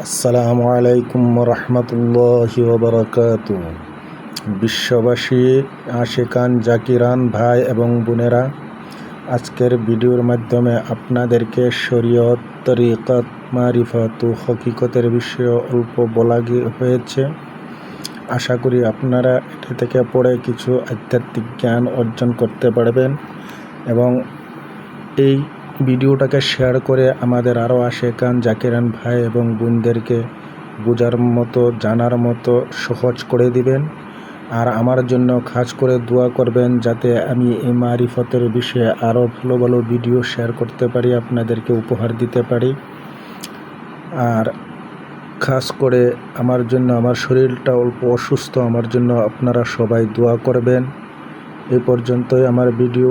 আসসালামু আলাইকুম রহমতুল্লাহ ওবরাকাত। বিশ্ববাসী, আশেকান, জাকিরান, ভাই এবং বোনেরা, আজকের ভিডিওর মাধ্যমে আপনাদেরকে শরীয়ত, তরিকত, মারিফত ও হকিকতের বিষয়ে অল্প বলা হয়েছে। আশা করি আপনারা এটা থেকে পড়ে কিছু আধ্যাত্মিক জ্ঞান অর্জন করতে পারবেন এবং এই ভিডিওটাকে শেয়ার করে আমাদের আরও আশেকান জাকিরান ভাই এবং বোনদেরকে বোঝার মতো, জানার মতো সহজ করে দিবেন। আর আমার জন্য খাস করে দোয়া করবেন যাতে আমি এই মারিফতের বিষয়ে আরও ভালো ভালো ভিডিও শেয়ার করতে পারি, আপনাদেরকে উপহার দিতে পারি। আর খাস করে আমার জন্য, আমার শরীরটা অল্প অসুস্থ, আমার জন্য আপনারা সবাই দোয়া করবেন। এ পর্যন্তই আমার ভিডিও।